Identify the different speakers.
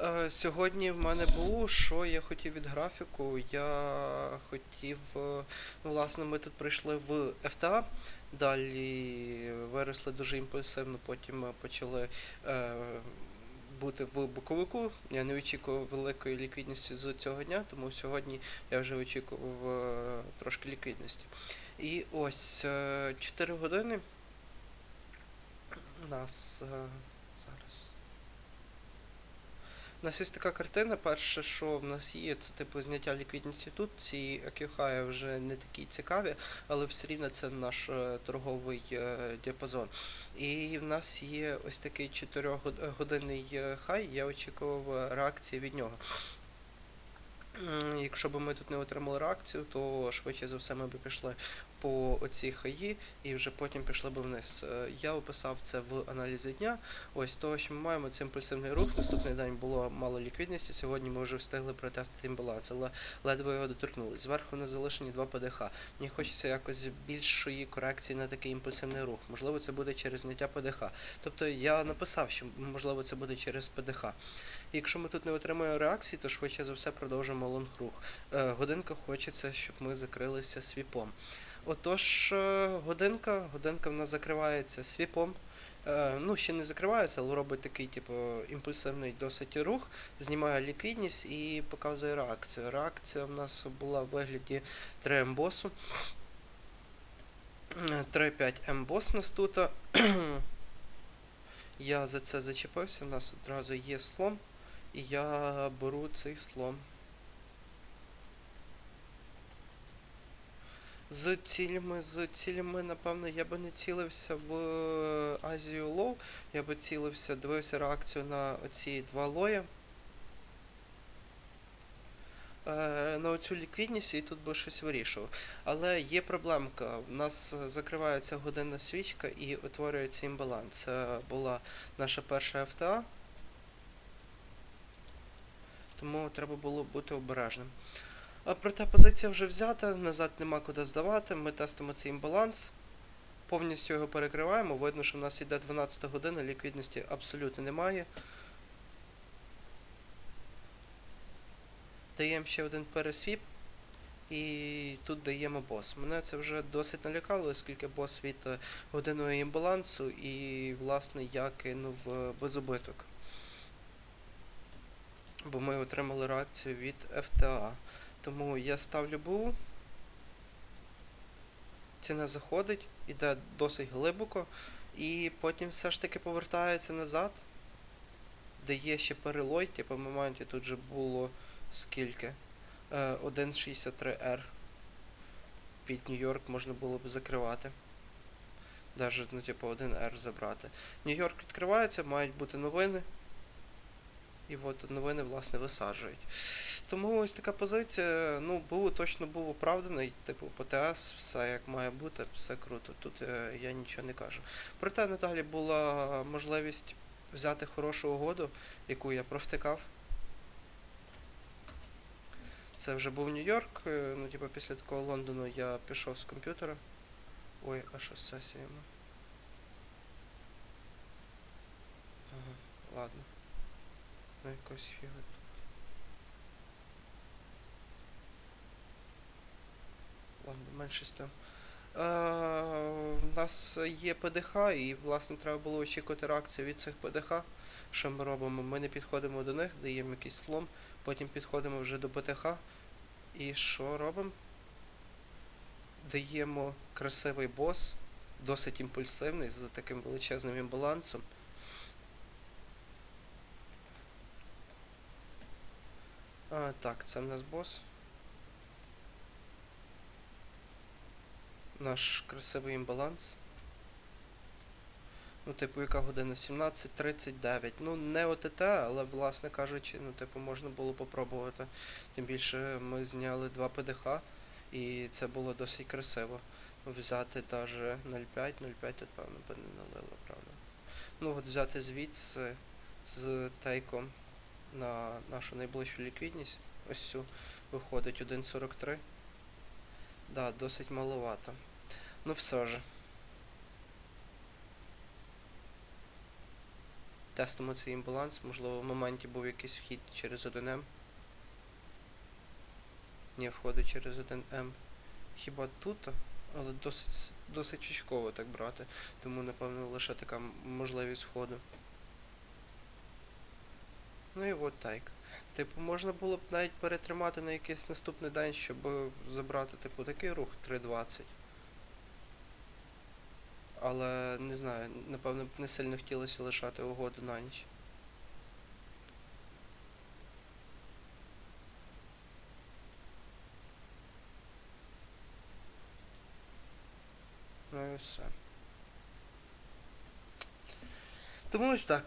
Speaker 1: Е, Сьогодні в мене було, що я хотів від графіку. Я хотів. е, Ну, власне, ми тут прийшли в FTA, далі виросли дуже імпульсивно, потім почали е, бути в боковику. Я не очікував великої ліквідності з цього дня, тому сьогодні я вже очікував е, трошки ліквідності. І ось е, 4 години. У нас. е. У нас є така картина. Перше, що в нас є, це типу зняття ліквідності тут. Ці AQHI вже не такі цікаві, але все рівно це наш е, торговий е, діапазон. І в нас є ось такий 4-годинний е, хай. Я очікував реакції від нього. Якщо б ми тут не отримали реакцію, то швидше за все ми б пішли по оцій хаї і вже потім пішли б вниз. Е, Я описав це в аналізі дня. Ось того, що ми маємо, це імпульсивний рух. Наступний день було мало ліквідності. Сьогодні ми вже встигли протестити імбаланс, але ледве його доторкнули. Зверху не залишені два ПДХ. Мені хочеться якось більшої корекції на такий імпульсивний рух. Можливо, це буде через зняття ПДХ. Тобто я написав, що можливо це буде через ПДХ. Якщо ми тут не отримаємо реакції, то швидше за все продовжимо лонгрух. Е, годинка хочеться, щоб ми закрилися свіпом. Отож, е, годинка, годинка в нас закривається свіпом. Е, ну, ще не закривається, але робить такий, типу, імпульсивний досить рух, знімає ліквідність і показує реакцію. Реакція в нас була в вигляді 3 ембосу. 3-5 ембос нас тут. Я за це зачепився, в нас одразу є слом, і я беру цей слом. З цілями, з цілями, напевно, я би не цілився в Азію Лоу, я би цілився, дивився реакцію на оці два лоя. Е, на оцю ліквідність і тут би щось вирішував. Але є проблемка. У нас е, закривається годинна свічка і утворюється імбаланс. Це була наша перша FTA. Тому треба було бути обережним. Проте позиція вже взята, назад нема куди здавати. Ми тестимо цей імбаланс. Повністю його перекриваємо. Видно, що в нас йде 12 година, ліквідності абсолютно немає. Даємо ще один пересвіп. І тут даємо бос. Мене це вже досить налякало, оскільки бос від е, годинного імбалансу і, власне, я кинув е, безубиток. Бо ми отримали реакцію від FTA. Тому я ставлю БУ. Ціна заходить, іде досить глибоко, і потім все ж таки повертається назад, де є ще перелой, типу в моменті тут же було скільки? Е, 1.63R. Під Нью-Йорк можна було б закривати. Даже, ну, типу, 1R забрати. Нью-Йорк відкривається, мають бути новини. І от новини, власне, висаджують. Тому ось така позиція, ну, був точно був оправданий, типу, по ТС, все як має бути, все круто. Тут е, я нічого не кажу. Проте надалі була можливість взяти хорошу угоду, яку я провтикав. Це вже був Нью-Йорк. е, Ну, типу, після такого Лондону я пішов з комп'ютера. Ой, а що з сесіями? Ага, ладно. Ну, якось фіга. Ладно, тим. Е, У нас є ПДХ, і, власне, треба було очікувати реакцію від цих ПДХ. Що ми робимо? Ми не підходимо до них, даємо якийсь слом, потім підходимо вже до ПТХ. І що робимо? Даємо красивий бос, досить імпульсивний, з таким величезним імбалансом. А, так, це в нас бос. Наш красивий імбаланс. Ну, типу, яка година? 17.39. Ну, не ОТТ, але, власне кажучи, ну, типу, можна було попробувати. Тим більше ми зняли два ПДХ, і це було досить красиво. Взяти даже 0,5, 0,5 тут, певно, би не налило, правда. Ну, от взяти звідси з тейком на нашу найближчу ліквідність. Ось цю виходить 1.43. Да, досить маловато. Ну все же. тестимо цей імбаланс. Можливо, в моменті був якийсь вхід через 1М. Ні, входить через 1М. Хіба тут? Але досить, досить очково так брати. Тому, напевно, лише така можливість входу. Ну і от так. Типу, можна було б навіть перетримати на якийсь наступний день, щоб забрати, типу, такий рух 3.20. Але не знаю, напевно б не сильно хотілося лишати угоду на ніч. Ну і все. Тому ось так.